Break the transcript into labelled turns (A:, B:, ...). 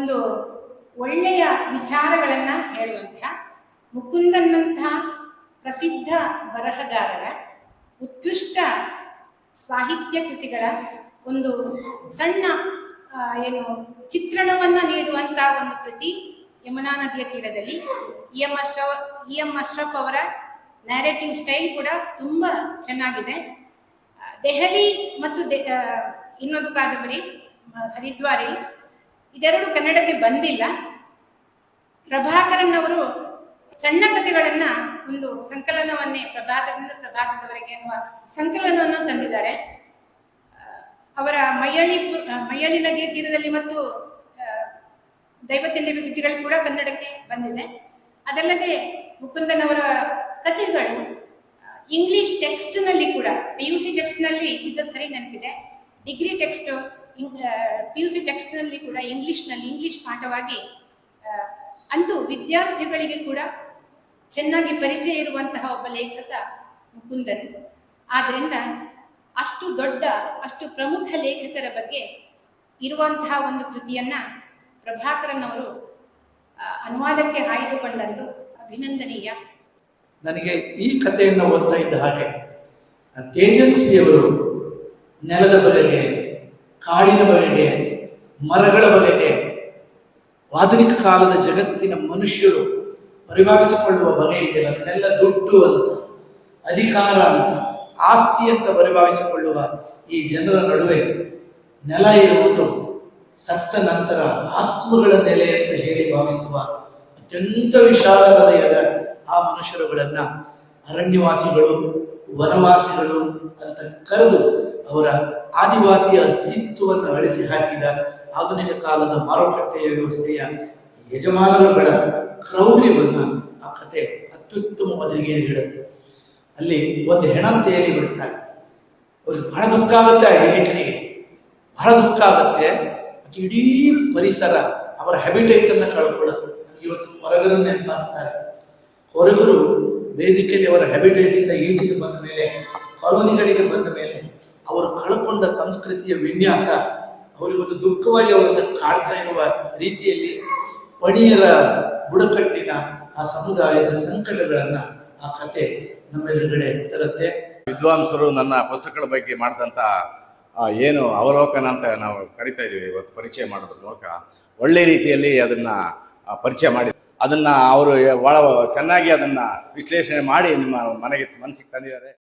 A: ಒಂದು ಒಳ್ಳೆಯ ವಿಚಾರಗಳನ್ನು ಹೇಳುವಂತಹ ಮುಕುಂದನ್ನಂತಹ ಪ್ರಸಿದ್ಧ ಬರಹಗಾರರ ಉತ್ಕೃಷ್ಟ ಸಾಹಿತ್ಯ ಕೃತಿಗಳ ಒಂದು ಸಣ್ಣ ಏನು ಚಿತ್ರಣವನ್ನು ನೀಡುವಂತಹ ಒಂದು ಕೃತಿ ಯಮುನಾ ನದಿಯ ತೀರದಲ್ಲಿ. E M Ashraf, E M Ashraf ಅವರ ನ್ಯಾರೇಟಿವ್ ಸ್ಟೈಲ್ ಕೂಡ ತುಂಬ ಚೆನ್ನಾಗಿದೆ. ದೆಹಲಿ ಮತ್ತು ಇನ್ನೊಂದು ಕಾದಂಬರಿ ಹರಿದ್ವಾರಿ ಇದೆರಡು ಕನ್ನಡಕ್ಕೆ ಬಂದಿಲ್ಲ. ಪ್ರಭಾಕರನ್ ಅವರು ಸಣ್ಣ ಕಥೆಗಳನ್ನ ಒಂದು ಸಂಕಲನವನ್ನೇ ಪ್ರಭಾತದಿಂದ ಪ್ರಭಾತದವರೆಗೆ ಎನ್ನುವ ಸಂಕಲನವನ್ನು ತಂದಿದ್ದಾರೆ. ಅವರ ಮಯ್ಯಳಿ ಪು- ಆ, ಮಯ್ಯಳಿ ನದಿಯ ತೀರದಲ್ಲಿ ಮತ್ತು ದೈವತ್ಯ ಕೃತಿಗಳು ಕೂಡ ಕನ್ನಡಕ್ಕೆ ಬಂದಿದೆ. ಅದಲ್ಲದೆ ಮುಕುಂದನವರ ಕಥೆಗಳು ಇಂಗ್ಲಿಷ್ ಇಂಗ್ಲಿಷ್ ಟೆಕ್ಸ್ಟ್ನಲ್ಲಿ ಕೂಡ ಪಿ ಯು ಸಿ ಟೆಕ್ಸ್ಟ್ನಲ್ಲಿ ಇದು ಸರಿ ನೆನಪಿದೆ. Degree text P U C text ಕೂಡ ಇಂಗ್ಲೀಷ್ನಲ್ಲಿ ಇಂಗ್ಲಿಷ್ ಪಾಠವಾಗಿ ಅಂತೂ ವಿದ್ಯಾರ್ಥಿಗಳಿಗೆ ಕೂಡ ಚೆನ್ನಾಗಿ ಪರಿಚಯ ಇರುವಂತಹ ಒಬ್ಬ ಲೇಖಕ ಮುಕುಂದನ್. ಆದ್ದರಿಂದ ಅಷ್ಟು ದೊಡ್ಡ, ಅಷ್ಟು ಪ್ರಮುಖ ಲೇಖಕರ ಬಗ್ಗೆ ಇರುವಂತಹ ಒಂದು ಕೃತಿಯನ್ನ ಪ್ರಭಾಕರನ್ ಅವರು ಅನುವಾದಕ್ಕೆ ಆಯ್ದುಕೊಂಡಂದು ಅಭಿನಂದನೀಯ.
B: ನನಗೆ ಈ ಕಥೆಯನ್ನು ಓದ್ತಾ ಇದ್ದ ಹಾಗೆ ತೇಜಸ್ವಿಯವರು ನೆಲದ ಬಗೆಗೆ, ಕಾಡಿನ ಬಗೆಗೆ, ಮರಗಳ ಬಗೆಗೆ. ಆಧುನಿಕ ಕಾಲದ ಜಗತ್ತಿನ ಮನುಷ್ಯರು ಪರಿಭಾವಿಸಿಕೊಳ್ಳುವ ಬಗೆ ಇದೆಯಲ್ಲ, ಅದನ್ನೆಲ್ಲ ದುಡ್ಡು ಅಂತ, ಅಧಿಕಾರ ಅಂತ, ಆಸ್ತಿ ಅಂತ ಪರಿಭಾವಿಸಿಕೊಳ್ಳುವ ಈ ಜನರ ನಡುವೆ ನೆಲ ಇರುವುದು ಸತ್ತ ನಂತರ ಆತ್ಮಗಳ ನೆಲೆ ಅಂತ ಹೇಳಿ ಭಾವಿಸುವ ಅತ್ಯಂತ ವಿಶಾಲ ಹೃದಯದ ಆ ಮನುಷ್ಯರುಗಳನ್ನು ಅರಣ್ಯವಾಸಿಗಳು, ವನವಾಸಿಗಳು ಅಂತ ಕರೆದು ಅವರ ಆದಿವಾಸಿಯ ಅಸ್ತಿತ್ವವನ್ನು ಅಳಿಸಿ ಹಾಕಿದ ಆಧುನಿಕ ಕಾಲದ ಮಾರುಕಟ್ಟೆಯ ವ್ಯವಸ್ಥೆಯ ಯಜಮಾನರುಗಳ ಕ್ರೌರ್ಯವನ್ನು ಆ ಕತೆ ಅತ್ಯುತ್ತಮವಾದರಿಗೆ ಹೇಳುತ್ತೆ. ಅಲ್ಲಿ ಒಂದು ಹೆಣಂತೆಯಲ್ಲಿ ಬಿಡುತ್ತಾರೆ ಅವ್ರಿಗೆ ಬಹಳ ದುಃಖ ಆಗುತ್ತೆ ಆ ಲೇಖನಿಗೆ ಬಹಳ ದುಃಖ ಆಗುತ್ತೆ. ಮತ್ತು ಇಡೀ ಪರಿಸರ ಅವರ ಹ್ಯಾಬಿಟೇಟ್ ಅನ್ನು ಕಳ್ಕೊಳ್ಳುತ್ತೆ. ನನಗೆ ಇವತ್ತು ಹೊರಗರನ್ನೇ ಮಾಡ್ತಾರೆ? ಹೊರಗರು ಬೇಸಿಕಲಿ ಅವರ ಹ್ಯಾಬಿಟೇಟ್ ಇಂದ ಈಚೆಗೆ ಬಂದ ಮೇಲೆ, ಕಾಲೋನಿಗಳಿಗೆ ಬಂದ ಮೇಲೆ ಅವರು ಕಳ್ಕೊಂಡ ಸಂಸ್ಕೃತಿಯ ವಿನ್ಯಾಸ ಅವರಿಗೊಂದು ದುಃಖವಾಗಿ ಅವರನ್ನು ಕಾಡ್ತಾ ಇರುವ ರೀತಿಯಲ್ಲಿ ಪಣಿಯರ ಬುಡಕಟ್ಟಿನ ಆ ಸಮುದಾಯದ ಸಂಕಟಗಳನ್ನ ಆ ಕತೆ ನಮ್ಮೆದುರುಗಡೆ ತರುತ್ತೆ.
C: ವಿದ್ವಾಂಸರು ನನ್ನ ಪುಸ್ತಕಗಳ ಬಗ್ಗೆ ಮಾಡಿದಂಥ ಏನು ಅವಲೋಕನ ಅಂತ ನಾವು ಕರಿತಾ ಇದ್ದೀವಿ, ಇವತ್ತು ಪರಿಚಯ ಮಾಡೋದ್ರ ಮೂಲಕ ಒಳ್ಳೆ ರೀತಿಯಲ್ಲಿ ಅದನ್ನ ಪರಿಚಯ ಮಾಡಿ, ಅದನ್ನ ಅವರು ಬಹಳ ಚೆನ್ನಾಗಿ ಅದನ್ನ ವಿಶ್ಲೇಷಣೆ ಮಾಡಿ ನಿಮ್ಮ ಮನೆಗೆ, ಮನಸ್ಸಿಗೆ ತಂದಿದ್ದಾರೆ.